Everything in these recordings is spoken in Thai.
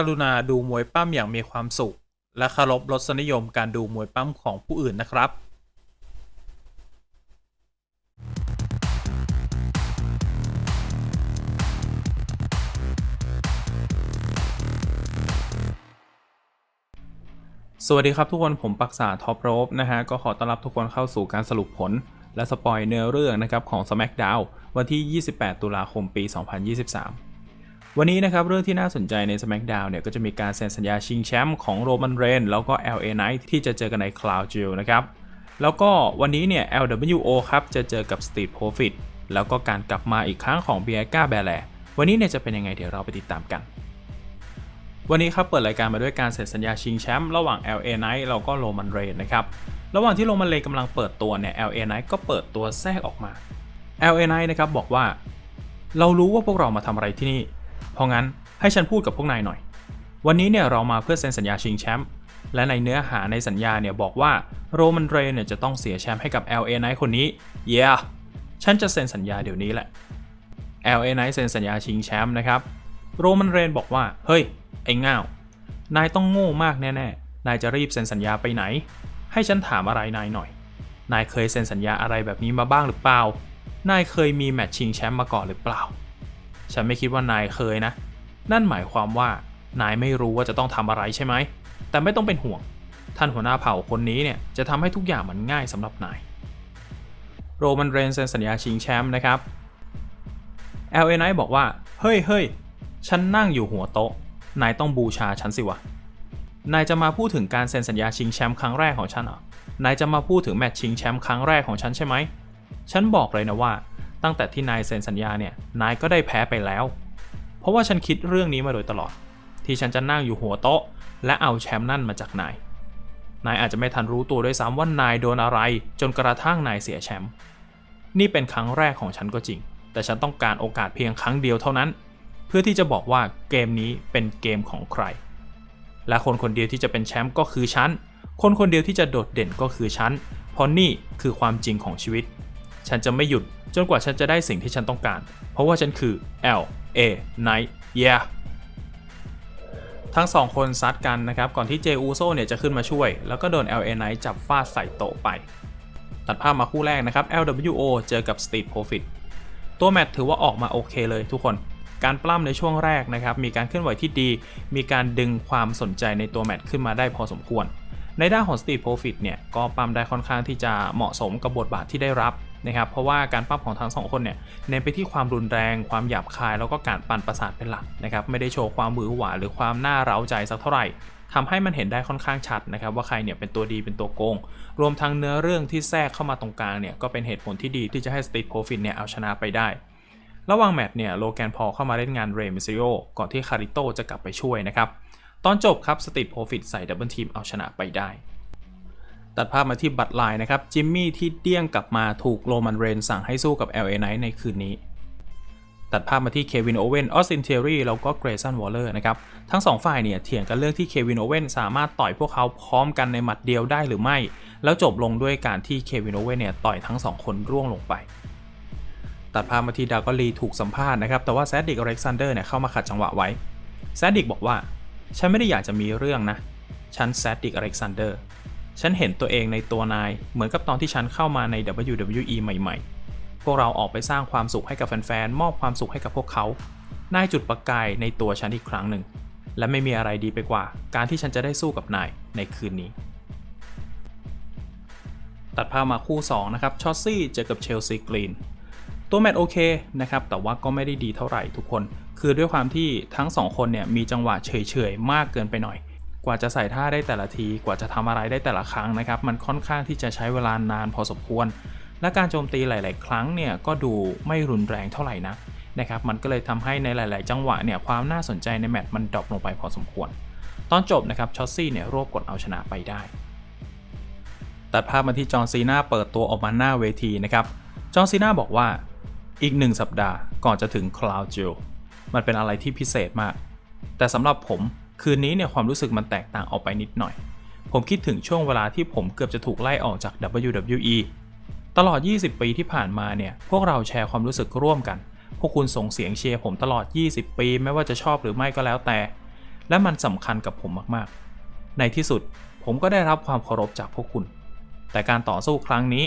กรุณาดูมวยปั้มอย่างมีความสุข และเคารพรสนิยมการดูมวยปั้มของผู้อื่นนะครับสวัสดีครับทุกคนผมปักษาท็อปโรบนะฮะ ก็ขอต้อนรับทุกคนเข้าสู่การสรุปผล และสปอยเนื้อเรื่องนะครับของ SmackDown วันที่ 28 ตุลาคมปี 2023 วันนี้นะครับเรื่องที่น่าสนใจใน SmackDown เนี่ยก็จะมีการเซ็นสัญญาชิงแชมป์ของโรมันเรนแล้วก็ LA Knight ที่จะเจอกันใน Cloud Jail นะครับแล้วก็วันนี้เนี่ย LWO ครับจะเจอกับ Street Profit แล้วก็การกลับมาอีกครั้งของ b i a g a b e l a วันนี้เนี่ยจะเป็นยังไงเดี๋ยวเราไปติดตามกัน วันนี้ครับเปิดรายการมาด้วยการเซ็นสัญญาชิงแชมป์ระหว่าง LA Knight แล้วก็โรมันเรนนะครับระหว่างที่โรมันเรนกำลังเปิดตัวเนี่ย LA Knight ก็เปิดตัวแทรกออกมา LA Knight นะครับบอกว่า เรารู้ว่าพวกเรามาทำอะไรที่นี่ เพราะงั้นให้ฉันพูดกับพวกนายหน่อย วันนี้เนี่ยเรามาเพื่อเซ็นสัญญาชิงแชมป์ และในเนื้อหาในสัญญาเนี่ยบอกว่าโรมันเรนเนี่ยจะต้องเสียแชมป์ให้กับ LA Knight คนนี้ yeah ฉันจะเซ็นสัญญาเดี๋ยวนี้แหละ LA Knight เซ็นสัญญาชิงแชมป์นะครับ โรมันเรนบอกว่า เฮ้ย ไอ้ง่าวนายต้องโง่มากแน่ๆ นายจะรีบเซ็นสัญญาไปไหน ให้ฉันถามอะไรนายหน่อย นายเคยเซ็นสัญญาอะไรแบบนี้มาบ้างหรือเปล่า นายเคยมีแมตช์ชิงแชมป์มาก่อนหรือเปล่า ฉันไม่คิดว่านายเคยนะ นั่นหมายความว่านายไม่รู้ว่าจะต้องทำอะไรใช่ไหม แต่ไม่ต้องเป็นห่วง ท่านหัวหน้าเผ่าคนนี้เนี่ยจะทำให้ทุกอย่างมันง่ายสำหรับนาย โรมันเรนเซ็นสัญญาชิงแชมป์นะครับ LA Knight บอกว่า เฮ้ยเฮ้ยฉันนั่งอยู่หัวโต๊ะ นายต้องบูชาฉันสิวะ นายจะมาพูดถึงการเซ็นสัญญาชิงแชมป์ครั้งแรกของฉันเหรอ นายจะมาพูดถึงแมตช์ชิงแชมป์ครั้งแรกของฉันใช่ไหม ฉันบอกเลยนะว่า ตั้งแต่ที่นายเซ็นสัญญาเนี่ย นายก็ได้แพ้ไปแล้ว เพราะว่าฉันคิดเรื่องนี้มาโดยตลอด ที่ฉันจะนั่งอยู่หัวโต๊ะ และเอาแชมป์นั่นมาจากนาย นายอาจจะไม่ทันรู้ตัวด้วยซ้ำว่านายโดนอะไร จนกระทั่งนายเสียแชมป์ นี่เป็นครั้งแรกของฉันก็จริง แต่ฉันต้องการโอกาสเพียงครั้งเดียวเท่านั้น เพื่อที่จะบอกว่าเกมนี้เป็นเกมของใคร และคนคนเดียวที่จะเป็นแชมป์ก็คือฉัน คนคนเดียวที่จะโดดเด่นก็คือฉัน เพราะนี่คือความจริงของชีวิต ฉันจะไม่หยุดจนกว่าฉันจะได้สิ่งที่ฉันต้องการ เพราะว่าฉันคือ L A Night yeah ทั้งสองคนซัดกันนะครับ ก่อนที่เจอูโซเนี่ยจะขึ้นมาช่วย แล้วก็โดน LA Knight จับฟาดใส่โต๊ะไป ตัดภาพมาคู่แรกนะครับ LWO เจอกับ Street Profit ตัวแมตช์ถือว่าออกมาโอเคเลยทุกคน การปล้ำในช่วงแรกนะครับ มีการเคลื่อนไหวที่ดี มีการดึงความสนใจในตัวแมตช์ขึ้นมาได้พอสมควร ในด้านของ Street Profit เนี่ยก็ปั้มได้ค่อนข้างที่จะเหมาะสมกับบทบาทที่ได้รับ นะครับเพราะว่าการปั้มของทั้งสองคนเนี่ยเน้นไปที่ความรุนแรง ความหยาบคายแล้วก็การปั่นประสาทเป็นหลักนะครับไม่ได้โชว์ความมือหวาหรือความน่าเร้าใจสักเท่าไหร่ทำให้มันเห็นได้ค่อนข้างชัดนะครับว่าใครเนี่ยเป็นตัวดีเป็นตัวโกง รวมทั้งเนื้อเรื่องที่แทรกเข้ามาตรงกลางเนี่ยก็เป็นเหตุผลที่ดีที่จะให้ Street Profit เนี่ยเอาชนะไปได้ ระหว่างแมตช์เนี่ยโลแกนพอเข้ามาเล่นงานเรมิซิโอก่อนที่คาริโตจะกลับไปช่วยนะครับตอนจบครับสติ t โ r รฟิตใส่ดับเบิลทีมเอาชนะไปได้ ตัดภาพมาที่บัตไลน์นะครับ จิมมี่ที่เดี้ยงกลับมาถูกโรมันเรนสั่งให้สู้กับ LA Knight ในคืนนี้ ตัดภาพมาที่เควินโอเวนออสตินเทอรี่แล้วก็เกรซันวอลเลอร์นะครับ ทั้งสองฝ่ายเนี่ยเถียงกันเรื่องที่เควินโอเวนสามารถต่อยพวกเขาพร้อมกันในหมัดเดียวได้หรือไม่ แล้วจบลงด้วยการที่เควินโอเวนเนี่ยต่อยทั้งสองคนร่วงลงไป ตัดภาพมาที่ดากอลีถูกสัมภาษณ์นะครับ แต่ว่าแซดดิกอเล็กซานเดอร์เนี่ยเข้ามาขัดจังหวะไว้แซดดิกบอกว่า ฉันไม่ได้อยากจะมีเรื่องนะ ฉันแซดดิกอเล็กซานเดอร์ ฉันเห็นตัวเองในตัวนาย เหมือนกับตอนที่ฉันเข้ามาใน WWE ใหม่ ๆ พวกเราออกไปสร้างความสุขให้กับแฟนๆ มอบความสุขให้กับพวกเขา นายจุดประกายในตัวฉันอีกครั้งหนึ่ง และไม่มีอะไรดีไปกว่า การที่ฉันจะได้สู้กับนายในคืนนี้ ตัดภาพมาคู่ 2 นะครับ ชอตซี่เจอกับเชลซีกรีน ตัวแมตช์โอเคนะครับ แต่ว่าก็ไม่ได้ดีเท่าไหร่ทุกคน คือด้วยความที่ทั้ง 2 คนเนี่ยมีจังหวะเฉยๆ มากเกินไปหน่อย กว่าจะใส่ท่าได้แต่ละที กว่าจะทำอะไรได้แต่ละครั้งนะครับ มันค่อนข้างที่จะใช้เวลานานพอสมควร และการโจมตีหลาย ๆ ครั้งเนี่ยก็ดูไม่รุนแรงเท่าไหร่นะนะครับ มันก็เลยทำให้ในหลาย ๆ จังหวะเนี่ยความน่าสนใจในแมตช์มันดรอปลงไปพอสมควร ตอนจบนะครับชอตซี่เนี่ยรวบกดเอาชนะไปได้ ตัดภาพมาที่จอห์ซีนาเปิดตัวออกมาหน้าเวทีนะครับ จอห์ซีนาบอกว่าอีกหนึ่งสัปดาห์ก่อนจะถึง Cloud Jewel มันเป็นอะไรที่พิเศษมาก แต่สำหรับผม คืนนี้เนี่ยความรู้สึกมันแตกต่างออกไปนิดหน่อย ผมคิดถึงช่วงเวลาที่ผมเกือบจะถูกไล่ออกจาก WWE ตลอด 20 ปีที่ผ่านมาเนี่ย พวกเราแชร์ความรู้สึกร่วมกัน พวกคุณส่งเสียงเชียร์ผมตลอด 20 ปีไม่ว่าจะชอบหรือไม่ก็แล้วแต่ และมันสำคัญกับผมมากๆ ในที่สุดผมก็ได้รับความเคารพจากพวกคุณ แต่การต่อสู้ครั้งนี้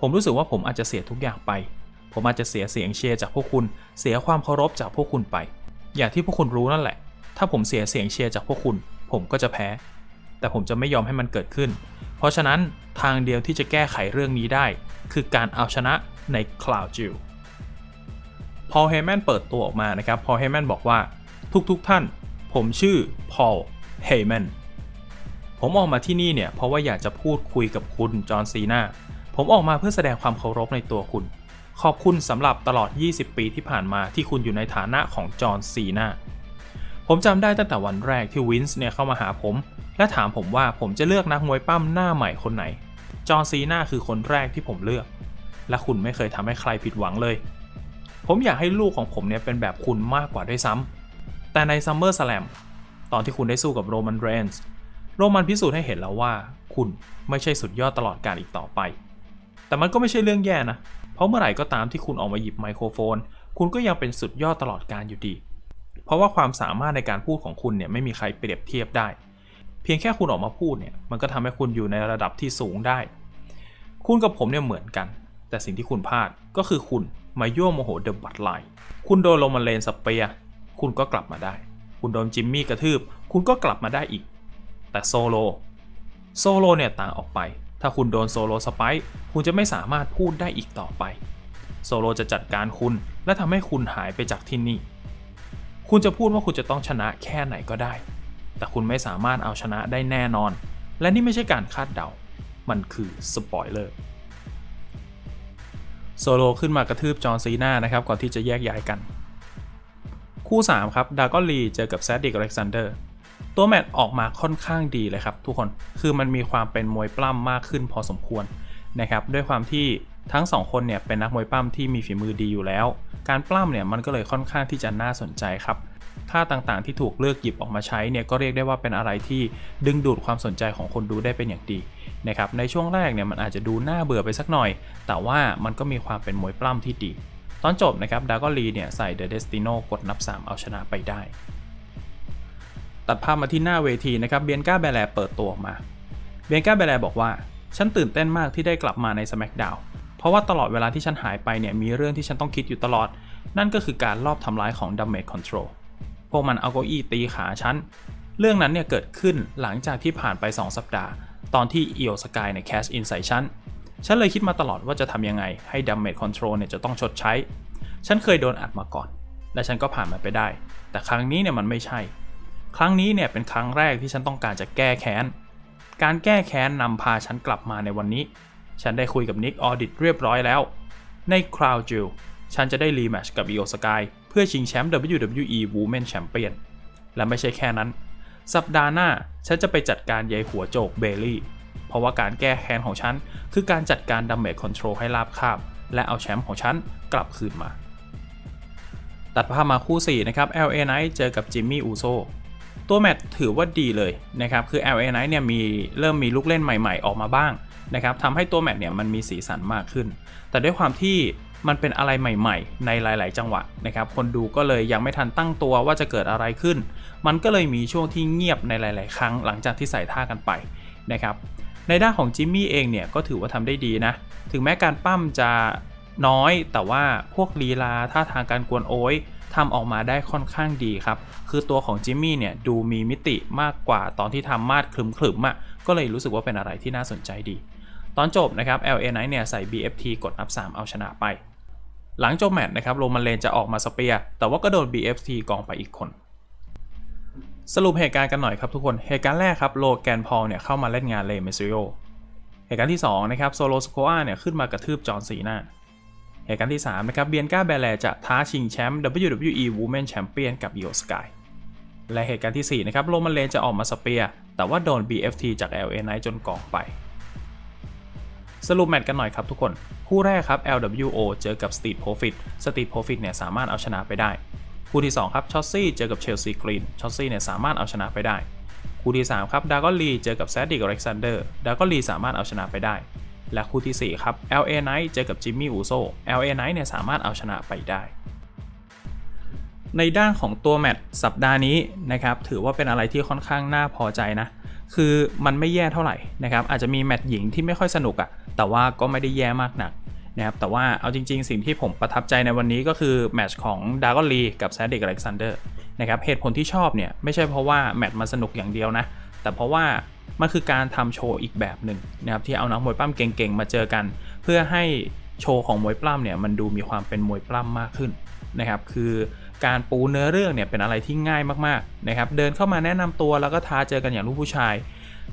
ผมรู้สึกว่าผมอาจจะเสียทุกอย่างไป ผมอาจจะเสียเสียงเชียร์จากพวกคุณ เสียความเคารพจากพวกคุณไป อย่างที่พวกคุณรู้นั่นแหละ ถ้าผมเสียเสียงเชียร์จากพวกคุณ ผมก็จะแพ้ แต่ผมจะไม่ยอมให้มันเกิดขึ้น เพราะฉะนั้นทางเดียวที่จะแก้ไขเรื่องนี้ได้ คือการเอาชนะใน Cloud j e w พอลเฮแมนเปิดตัวออกมานะครับพอลเฮแมนบอกว่าทุกๆทท่าน ผมชื่อพอลเฮแมนผมออกมาที่นี่เนี่ยเพราะว่าอยากจะพูดคุยกับคุณจอห์นซีนาผมออกมาเพื่อแสดงความเคารพในตัวคุณ ขอบคุณสำหรับตลอด 20 ปีที่ผ่านมาที่คุณอยู่ในฐานะของจอห์นซีนา ผมจำได้ตั้งแต่วันแรกที่วินส์เนี่ยเข้ามาหาผม และถามผมว่าผมจะเลือกนักมวยปั้มหน้าใหม่คนไหน จอห์ซีนาคือคนแรกที่ผมเลือก และคุณไม่เคยทำให้ใครผิดหวังเลย ผมอยากให้ลูกของผมเนี่ยเป็นแบบคุณมากกว่าด้วยซ้ำแต่ในซัมเมอร์สแลมตอนที่คุณได้สู้กับโรมันเรนส์โรมันพิสูจน์ให้เห็นแล้วว่า คุณไม่ใช่สุดยอดตลอดการอีกต่อไป แต่มันก็ไม่ใช่เรื่องแย่นะ เพราะเมื่อไหร่ก็ตามที่คุณออกมาหยิบไมโครโฟน คุณก็ยังเป็นสุดยอดตลอดการอยู่ดี เพราะว่าความสามารถในการพูดของคุณเนี่ยไม่มีใครเปรียบเทียบได้ เพียงแค่คุณออกมาพูดเนี่ยมันก็ทำให้คุณอยู่ในระดับที่สูงได้ คุณกับผมเนี่ยเหมือนกัน แต่สิ่งที่คุณพลาดก็คือคุณมายั่วโมโหเดอะบัตไลคุณโดนโรมันเลนสเปียคุณก็กลับมาได้ คุณโดนจิมมี่กระทืบ คุณก็กลับมาได้อีก แต่โซโล โซโลเนี่ยต่างออกไป ถ้าคุณโดนโซโลสไปคุณจะไม่สามารถพูดได้อีกต่อไป โซโลจะจัดการคุณและทำให้คุณหายไปจากที่นี่ คุณจะพูดว่าคุณจะต้องชนะแค่ไหนก็ได้ แต่คุณไม่สามารถเอาชนะได้แน่นอน และนี่ไม่ใช่การคาดเดา มันคือสปอยเลอร์โซโลขึ้นมากระทืบจอห์ซีนานะครับ ก่อนที่จะแยกย้ายกัน คู่ 3 ครับ ดากอนลีเจอกับแซดดิกอเล็กซานเดอร์ ตัวแมตช์ออกมาค่อนข้างดีเลยครับทุกคน คือมันมีความเป็นมวยปล้ำมากขึ้นพอสมควรนะครับ ด้วยความที่ ทั้ง2คนเนี่ยเป็นนักมวยปล้ำที่มีฝีมือดีอยู่แล้ว การปล้ำเนี่ยมันก็เลยค่อนข้างที่จะน่าสนใจครับท่าต่างๆที่ถูกเลือกหยิบออกมาใช้เนี่ยก็เรียกได้ว่าเป็นอะไรที่ดึงดูดความสนใจของคนดูได้เป็นอย่างดีนะครับในช่วงแรกเนี่ยมันอาจจะดูน่าเบื่อไปสักหน่อย แต่ว่ามันก็มีความเป็นมวยปล้ำที่ดี ตอนจบนะครับดากอลีเนี่ยใส่เดอะเดสติโนกดนับ 3 เอาชนะไปได้ ตัดภาพมาที่หน้าเวทีนะครับเบียนก้าแบแลเปิดตัวออกมาเบียนก้าแบแลบอกว่า ฉันตื่นเต้นมากที่ได้กลับมาใน SmackDown เพราะว่าตลอดเวลาที่ฉันหายไปเนี่ยมีเรื่องที่ฉันต้องคิดอยู่ตลอด นั่นก็คือการลอบทำร้ายของ Damage Control พวกมันเอาเก้าอี้ตีขาฉัน เรื่องนั้นเนี่ยเกิดขึ้นหลังจากที่ผ่านไป 2 สัปดาห์ ตอนที่เอียวสกายเนี่ยแคชอินใส่ฉัน ฉันเลยคิดมาตลอดว่าจะทำยังไงให้ Damage Control เนี่ยจะต้องชดใช้ ฉันเคยโดนอัดมาก่อน และฉันก็ผ่านมันไปได้ แต่ครั้งนี้เนี่ยมันไม่ใช่ ครั้งนี้เนี่ยเป็นครั้งแรกที่ฉันต้องการจะแก้แค้น การแก้แค้นนำพาฉันกลับมาในวันนี้ ฉันได้คุยกับนิกออดิตเรียบร้อยแล้ว ใน Crown Jewel ฉันจะได้รีแมชกับอีโอสกายเพื่อชิงแชมป์ WWE Women Champion และไม่ใช่แค่นั้น สัปดาห์หน้าฉันจะไปจัดการยายหัวโจกเบลลี่ เพราะว่าการแก้แค้นของฉัน คือการจัดการดัมเมจคอนโทรลให้ราบคาบ และเอาแชมป์ของฉันกลับคืนมา ตัดภาพมาคู่ 4 นะครับ LA Knight เจอกับจิมมี่อูโซตัวแมตช์ถือว่าดีเลยนะครับ คือ LA Knight เนี่ยมีเริ่มมีลูกเล่นใหม่ๆ ออกมาบ้าง นะครับทำให้ตัวแมตช์เนี่ยมันมีสีสันมากขึ้น แต่ด้วยความที่มันเป็นอะไรใหม่ ๆ ในหลาย ๆ จังหวะนะครับคนดูก็เลยยังไม่ทันตั้งตัวว่าจะเกิดอะไรขึ้น มันก็เลยมีช่วงที่เงียบในหลาย ๆ ครั้งหลังจากที่ใส่ท่ากันไปนะครับในด้านของจิมมี่เองเนี่ยก็ถือว่าทำได้ดีนะ ถึงแม้การปั้มจะน้อยแต่ว่าพวกลีลาท่าทางการกวนโอยทำออกมาได้ค่อนข้างดีครับ คือตัวของจิมมี่เนี่ยดูมีมิติมากกว่าตอนที่ทำมาดคลึมๆอะก็เลยรู้สึกว่าเป็นอะไรที่น่าสนใจดี ตอนจบนะครับ LA Knight เนี่ยใส่ BFT กดนับ3เอาชนะไป หลังจบแมตช์นะครับโรมันเลนจะออกมาสเปียร์แต่ว่าก็โดน BFT กองไปอีกคน สรุปเหตุการณ์กันหน่อยครับทุกคน เหตุการณ์แรกครับโลแกนพอลเนี่ยเข้ามาเล่นงานเลเมซิโอเหตุการณ์ที่2นะครับโซโลสโคอาเนี่ยขึ้นมากระทืบจอห์นซีนาเหตุการณ์ที่3นะครับเบียนก้าแบแลจะท้าชิงแชมป์ WWE Women Champion กับโยสกายและเหตุการณ์ที่4นะครับโรมันเลนจะออกมาสเปียร์แต่ว่าโดน BFT จาก LA Knight จนกองไป สรุปแมตช์กันหน่อยครับทุกคน คู่แรกครับ LWO เจอกับ Street Profit Street Profit เนี่ยสามารถเอาชนะไปได้ คู่ที่ 2 ครับชอตซี่เจอกับเชลซีกรีนชอตซี่เนี่ยสามารถเอาชนะไปได้ คู่ที่ 3 ครับดากอนลีเจอกับแซดดิกอเล็กซานเดอร์ดากอนลีสามารถเอาชนะไปได้ และคู่ที่ 4 ครับ LA Knight เจอกับจิมมี่อูโซ LA Knight เนี่ยสามารถเอาชนะไปได้ในด้านของตัวแมตช์สัปดาห์นี้นะครับถือว่าเป็นอะไรที่ค่อนข้างน่าพอใจนะ คือมันไม่แย่เท่าไหร่นะครับอาจจะมีแมตช์หญิงที่ไม่ค่อยสนุกอะแต่ว่าก็ไม่ได้แย่มากหนักนะครับแต่ว่าเอาจริง ๆ สิ่งที่ผมประทับใจในวันนี้ก็คือแมตช์ของดากอนลีกับแซดเด็กอเล็กซานเดอร์นะครับเหตุผลที่ชอบเนี่ยไม่ใช่เพราะว่าแมตช์มันสนุกอย่างเดียวนะแต่เพราะว่ามันคือการทำโชว์อีกแบบหนึ่งนะครับที่เอานักมวยปล้ำเก่งๆมาเจอกัน เพื่อให้โชว์ของมวยปล้ำเนี่ยมันดูมีความเป็นมวยปล้ำมากขึ้นนะครับคือ การปูเนื้อเรื่องเนี่ยเป็นอะไรที่ง่ายมากๆนะครับเดินเข้ามาแนะนำตัวแล้วก็ท้าเจอกันอย่างลูกผู้ชาย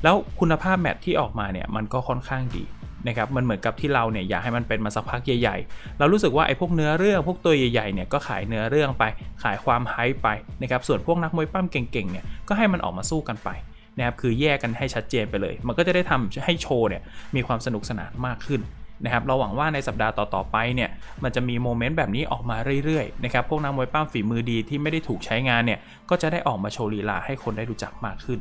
แล้วคุณภาพแมตที่ออกมาเนี่ยมันก็ค่อนข้างดีนะครับมันเหมือนกับที่เราเนี่ยอยากให้มันเป็นมาสักพักใหญ่ๆ เรารู้สึกว่าไอ้พวกเนื้อเรื่องพวกตัวใหญ่ๆเนี่ยก็ขายเนื้อเรื่องไปขายความไฮไปนะครับส่วนพวกนักมวยปั้มเก่งๆเนี่ยก็ให้มันออกมาสู้กันไปนะครับคือแยกกันให้ชัดเจนไปเลย มันก็จะได้ทำให้โชว์เนี่ยมีความสนุกสนานมากขึ้น นะครับเราหวังว่าในสัปดาห์ต่อๆไปเนี่ยมันจะมีโมเมนต์แบบนี้ออกมาเรื่อยๆนะครับพวกนักมวยปั้มฝีมือดีที่ไม่ได้ถูกใช้งานเนี่ยก็จะได้ออกมาโชว์ลีลาให้คนได้รู้จักมากขึ้น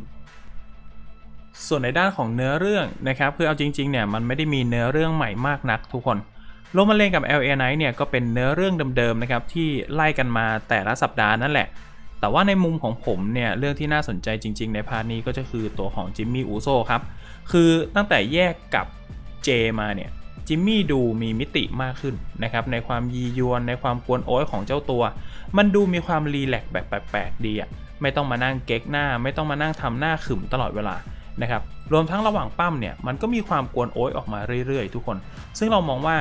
ส่วนในด้านของเนื้อเรื่องนะครับคือเอาจริงๆเนี่ยมันไม่ได้มีเนื้อเรื่องใหม่มากนักทุกคนโรมาเลนกับ LA Knight เนี่ยก็เป็นเนื้อเรื่องเดิมๆนะครับที่ไล่กันมาแต่ละสัปดาห์นั่นแหละ แต่ว่าในมุมของผมเนี่ยเรื่องที่น่าสนใจจริงๆ ในพาร์ทนี้ก็จะคือตัวของจิมมี่อูโซครับคือตั้งแต่แยกกับเจมาเนี่ย จิมมี่ดูมีมิติมากขึ้นนะครับในความยียวนในความกวนโอ้ยของเจ้าตัว มันดูมีความรีแลกแบบแปลกๆดีอะไม่ต้องมานั่งเก๊กหน้า ไม่ต้องมานั่งทำหน้าขึมตลอดเวลานะครับรวมทั้งระหว่างปั้มเนี่ยมันก็มีความกวนโอ้ยออกมาเรื่อยๆ ทุกคน ซึ่งเรามองว่า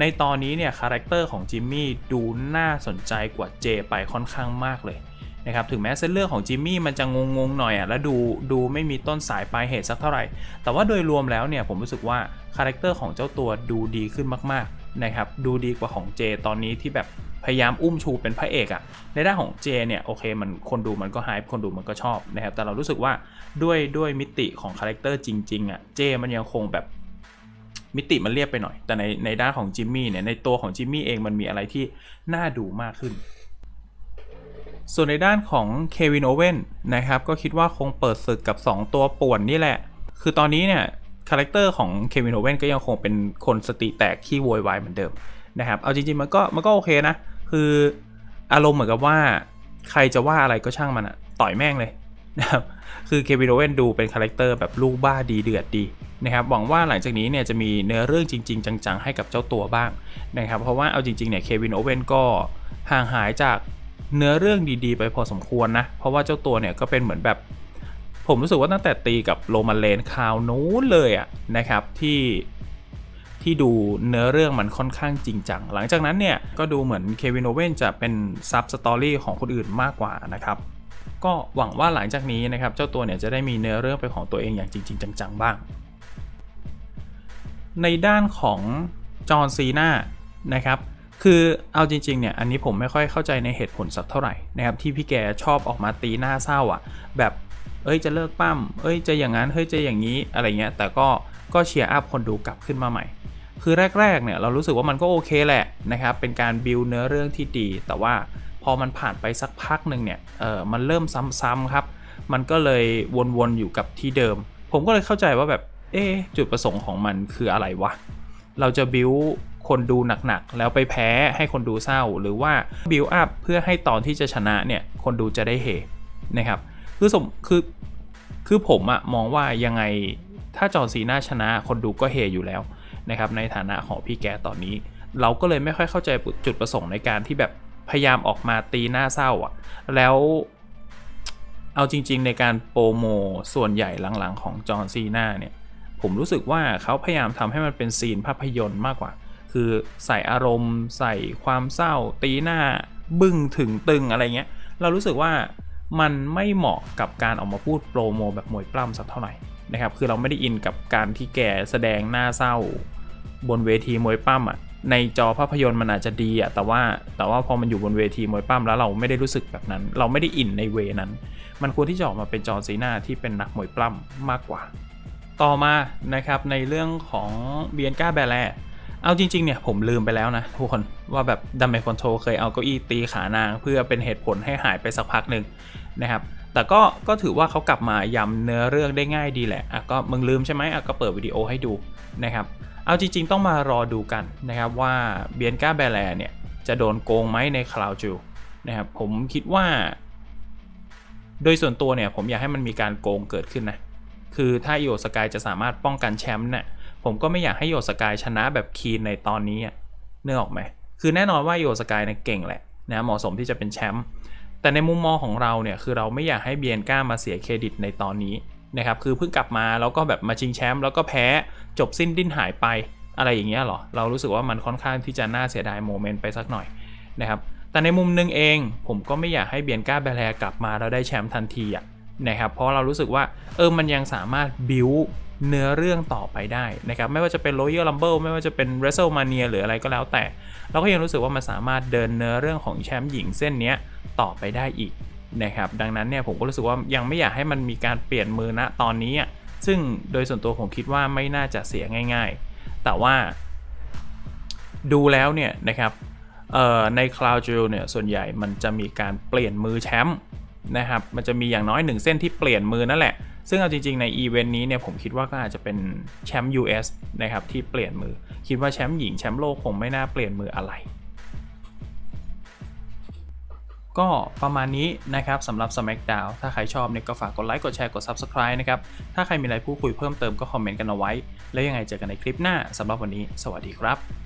ในตอนนี้เนี่ยคาแรคเตอร์ของจิมมี่ดูน่าสนใจกว่าเจไปค่อนข้างมากเลย นะครับถึงแม้เส้นเรื่องของจิมมี่มันจะงงๆหน่อยอะและดูดูไม่มีต้นสายปลายเหตุสักเท่าไหร่ แต่ว่าโดยรวมแล้วเนี่ยผมรู้สึกว่าคาแรคเตอร์ของเจ้าตัวดูดีขึ้นมากๆนะครับดูดีกว่าของเจตอนนี้ที่แบบพยายามอุ้มชูเป็นพระเอกอะในด้านของเจเนี่ยโอเคมันคนดูมันก็ไฮป์คนดูมันก็ชอบนะครับแต่เรารู้สึกว่าด้วยด้วยมิติของคาแรคเตอร์จริงๆอะเจมันยังคงแบบมิติมันเรียบไปหน่อย แต่ในในด้านของจิมมี่เนี่ยในตัวของจิมมี่เองมันมีอะไรที่น่าดูมากขึ้น ส่วนในด้านของเควินโอเว่นนะครับก็คิดว่าคงเปิดศึกกับ 2 ตัวป่วนนี่แหละ คือตอนนี้เนี่ยคาแรคเตอร์ของเควินโอเว่นก็ยังคงเป็นคนสติแตกขี้โวยวายเหมือนเดิมนะครับ เอาจริงๆมันก็มันก็โอเคนะ คืออารมณ์เหมือนกับว่าใครจะว่าอะไรก็ช่างมันอะต่อยแม่งเลยนะครับคือเควินโอเว่นดูเป็นคาแรคเตอร์แบบลูกบ้าดีเดือดดีนะครับหวังว่าหลังจากนี้เนี่ยจะมีเนื้อเรื่องจริง ๆ จังๆ ให้กับเจ้าตัวบ้างนะครับเพราะว่าเอาจริงๆเนี่ยเควินโอเว่นก็ห่างหายจาก เนื้อเรื่องดีๆ ไปพอสมควรนะ เพราะว่าเจ้าตัวเนี่ยก็เป็นเหมือนแบบ ผมรู้สึกว่าตั้งแต่ตีกับโรมันเลนคราวนู้นเลยอะนะครับที่ที่ดูเนื้อเรื่องมันค่อนข้างจริงจัง หลังจากนั้นเนี่ยก็ดูเหมือนเควินโอเว่นจะเป็นซับสตอรี่ของคนอื่นมากกว่านะครับก็หวังว่าหลังจากนี้นะครับเจ้าตัวเนี่ยจะได้มีเนื้อเรื่องเป็นของตัวเองอย่างจริง ๆ จังๆบ้าง ในด้านของจอห์นซีนานะครับ คือเอาจริงๆเนี่ยอันนี้ผมไม่ค่อยเข้าใจในเหตุผลสักเท่าไหร่นะครับที่พี่แกชอบออกมาตีหน้าเศร้าอะ แบบเอ้ยจะเลิกปั้มเอ้ยจะอย่างนั้นเฮ้ยจะอย่างนี้อะไรเงี้ยแต่ก็ก็เชียร์อัพคนดูกลับขึ้นมาใหม่ คือแรกๆเนี่ยเรารู้สึกว่ามันก็โอเคแหละนะครับเป็นการบิวเนื้อเรื่องที่ดี แต่ว่าพอมันผ่านไปสักพักหนึ่งเนี่ยเออมันเริ่มซ้ำๆครับ มันก็เลยวนๆอยู่กับที่เดิม ผมก็เลยเข้าใจว่าแบบเอ๊จุดประสงค์ของมันคืออะไรวะเราจะบิว คนดูหนักๆ แล้วไปแพ้ให้คนดูเศร้า หรือว่าบิวอัพเพื่อให้ตอนที่จะชนะเนี่ยคนดูจะได้เฮนะครับคือสมคือคือผมอะมองว่ายังไงถ้าจอร์ซีน่าชนะคนดูก็เฮอยู่แล้วนะครับในฐานะของพี่แกตอนนี้ เราก็เลยไม่ค่อยเข้าใจจุดประสงค์ในการที่แบบพยายามออกมาตีหน้าเศร้าอะแล้วเอาจริง ๆ ในการโปรโมส่วนใหญ่หลังๆ ของจอห์ซีน่าเนี่ยผมรู้สึกว่าเขาพยายามทำให้มันเป็นซีนภาพยนตร์มากกว่า คือใส่อารมณ์ ใส่ความเศร้า ตีหน้าบึ้งถึงตึงอะไรเงี้ย เรารู้สึกว่ามันไม่เหมาะกับการออกมาพูดโปรโมแบบมวยปล้ำสักเท่าไหร่นะครับ คือเราไม่ได้อินกับการที่แกแสดงหน้าเศร้า บนเวทีมวยปล้ำอะ ในจอภาพยนตร์มันอาจจะดีอะ แต่ว่าแต่ว่าพอมันอยู่บนเวทีมวยปล้ำแล้วเราไม่ได้รู้สึกแบบนั้น เราไม่ได้อินในเวนั้น มันควรที่จะออกมาเป็นจอร์นซีนาที่เป็นนักมวยปล้ำมากกว่า ต่อมานะครับในเรื่องของเบียนกาแบแล เอาจริงๆเนี่ยผมลืมไปแล้วนะทุกคนว่าแบบดัมเบลคอนโทรเคยเอาเก้าอี้ตีขานาง เพื่อเป็นเหตุผลให้หายไปสักพักหนึ่งนะครับแต่ก็ก็ถือว่าเขากลับมาย้ำเนื้อเรื่องได้ง่ายดีแหละอะก็มึงลืมใช่ไหมอะก็เปิดวิดีโอให้ดูนะครับเอาจริง ๆ ต้องมารอดูกันนะครับว่าเบียนกาแบแลเนี่ยจะโดนโกงไหมในคลาวจูนะครับผมคิดว่า โดยส่วนตัวเนี่ยผมอยากให้มันมีการโกงเกิดขึ้นนะคือถ้าโยสกายจะสามารถป้องกันแชมป์เนี่ย ผมก็ไม่อยากให้โยสกายชนะแบบคีนในตอนนี้เนื้อออกไหมคือแน่นอนว่าโยสกายเนี่ยเก่งแหละนะเหมาะสมที่จะเป็นแชมป์แต่ในมุมมองของเราเนี่ยคือเราไม่อยากให้เบียนก้ามาเสียเครดิตในตอนนี้นะครับคือเพิ่งกลับมาแล้วก็แบบมาชิงแชมป์แล้วก็แพ้จบสิ้นดิ้นหายไปอะไรอย่างเงี้ยหรอเรารู้สึกว่ามันค่อนข้างที่จะน่าเสียดายโมเมนต์ไปสักหน่อยนะครับแต่ในมุมหนึงเองผมก็ไม่อยากให้เบียนก้าแบแลกลับมาแล้วได้แชมป์ทันทีอะนะครับเพราะเรารู้สึกว่าเออมันยังสามารถบิว เนื้อเรื่องต่อไปได้นะครับ ไม่ว่าจะเป็น Royal Rumble ไม่ว่าจะเป็น WrestleMania หรืออะไรก็แล้วแต่ เราก็ยังรู้สึกว่ามันสามารถเดินเนื้อเรื่องของแชมป์หญิงเส้นนี้ต่อไปได้อีกนะครับดังนั้นเนี่ยผมก็รู้สึกว่ายังไม่อยากให้มันมีการเปลี่ยนมือณตอนนี้อะซึ่งโดยส่วนตัวผมคิดว่าไม่น่าจะเสียง่าย ๆ แต่ว่า ดูแล้วเนี่ยนะครับใน Cloud j e w เนี่ยส่วนใหญ่มันจะมีการเปลี่ยนมือแชมป์นะครับมันจะมีอย่างน้อยหนึ่งเส้นที่เปลี่ยนมือนั่นแหละ ซึ่งเอาจริงๆ ในอีเวนต์นี้เนี่ยผมคิดว่าก็อาจจะเป็นแชมป์ US นะครับที่เปลี่ยนมือ คิดว่าแชมป์หญิงแชมป์โลกคงไม่น่าเปลี่ยนมืออะไร ก็ประมาณนี้นะครับสำหรับ SmackDown ถ้าใครชอบเนี่ยก็ฝากกดไลค์กดแชร์กด Subscribe นะครับ ถ้าใครมีอะไรพูดคุยเพิ่มเติมก็คอมเมนต์กันเอาไว้ แล้วยังไงเจอกันในคลิปหน้าสำหรับวันนี้ สวัสดีครับ